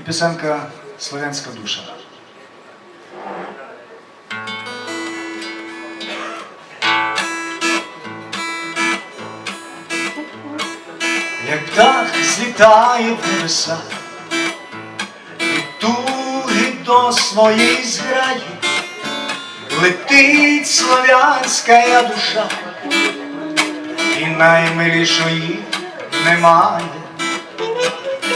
і пісенка Слов'янська душа. Як птах злітає в небеса, від туги до своєї зграї, летить слов'янська душа, і наймилішої немає.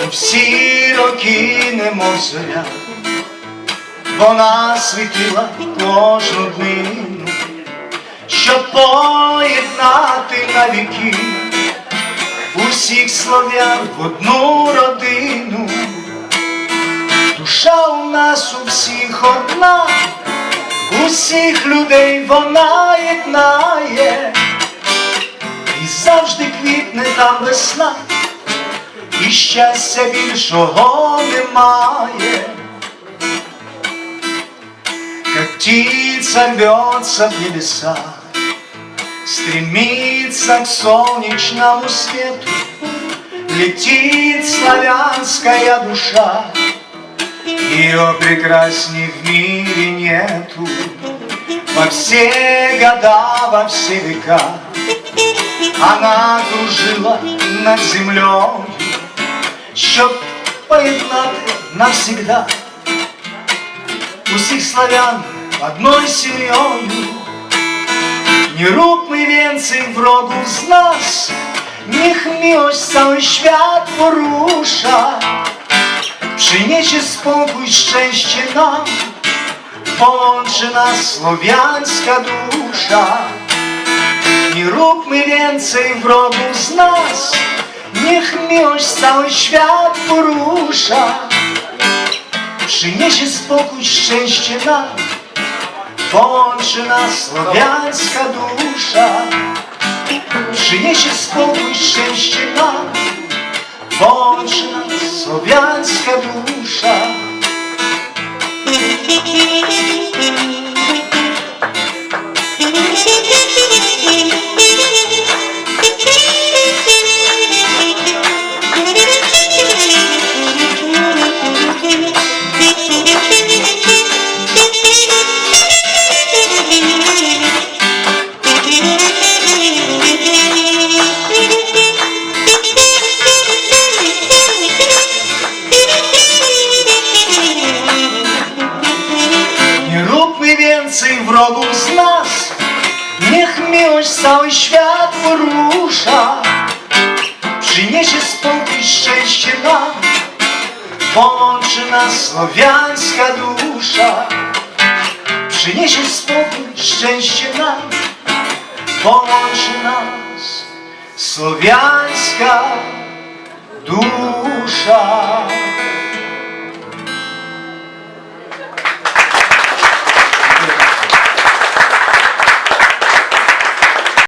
Всі роки немов зоря, вона світила кожну днину, щоб поєднати навіки усіх слов'ян в одну родину. Душа у нас у всіх одна, усіх людей вона єднає, і завжди квітне там весна, і щастя більшого немає. Как птица рвется в небеса, Стремится к солнечному свету, Летит славянская душа, Ее прекрасней в мире нету. Во все года, во все века Она кружила над землей, Щоб поєднати навсегда Усіх славян одною сім'єю. Nie róbmy więcej wrogów z nas, niech miłość cały świat porusza. Przyniesie spokój, szczęście nam, połączy nas słowiańska dusza. Nie róbmy więcej wrogów z nas, Niech miłość cały świat porusza. Przyniesie spokój, szczęście nam, Połączy nas słowiańska dusza. Przyniesie spokój, szczęście nam. Połączy nas słowiańska dusza Niech miłość cały świat porusza. Przyniesie spokój, szczęście nam. Połączy nas słowiańska dusza. Przyniesie spokój, szczęście nam. Połączy nas słowiańska dusza